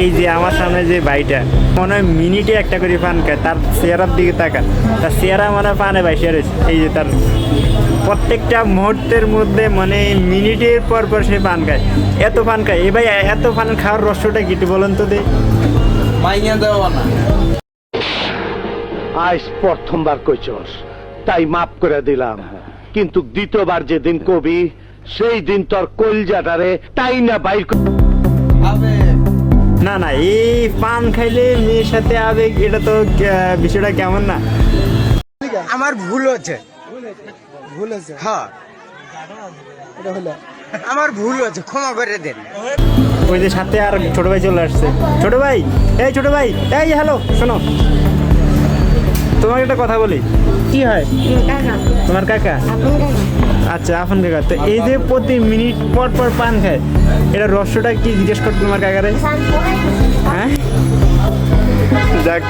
এই যে আমার সামনে যে ভাইটা মনে হয় মিনিটে একটা করে পান খায় তার চেহারার দিকে তাকান তার চেহারা মনে হয় পানে বাইসে রয়েছে এই যে তার প্রত্যেকটা মুহূর্তের মধ্যে মানে মিনিটের পর পর সে পান খায়। এত পান খায় এ ভাই এত পান খাওয়ার রহস্যটা কি বলুন তো দে মাইয়া দেওয়া না। আজ প্রথমবার কইছস তাই মাফ করে দিলাম। কিন্তু দ্বিতীয়বার যেদিন কবি সেই দিন তোর কলজাটারে তাই না বাইর ক- আবে না না এই পান খাইলে মেয়ের সাথে আবেগ এটা তো বিষয়টা কেমন না? আমার ভুল হচ্ছে। ভুল হচ্ছে? হ্যাঁ। আমার ভুল হচ্ছে ক্ষমা করে দেন। ওই যে সাথে আর ছোট ভাই চলে আসছে। ছোট ভাই এই ছোট ভাই এই হ্যালো শোনো। তোমাকে একটা কথা বলি। কি হয়? কাকা। তোমার কাকা? আচ্ছা এখন কাকা তো এই যে প্রতি মিনিট পর পর পান খায় এটা রহস্যটা কি জিজ্ঞেস করতো তোমার কাকারে? হ্যাঁ? যাক।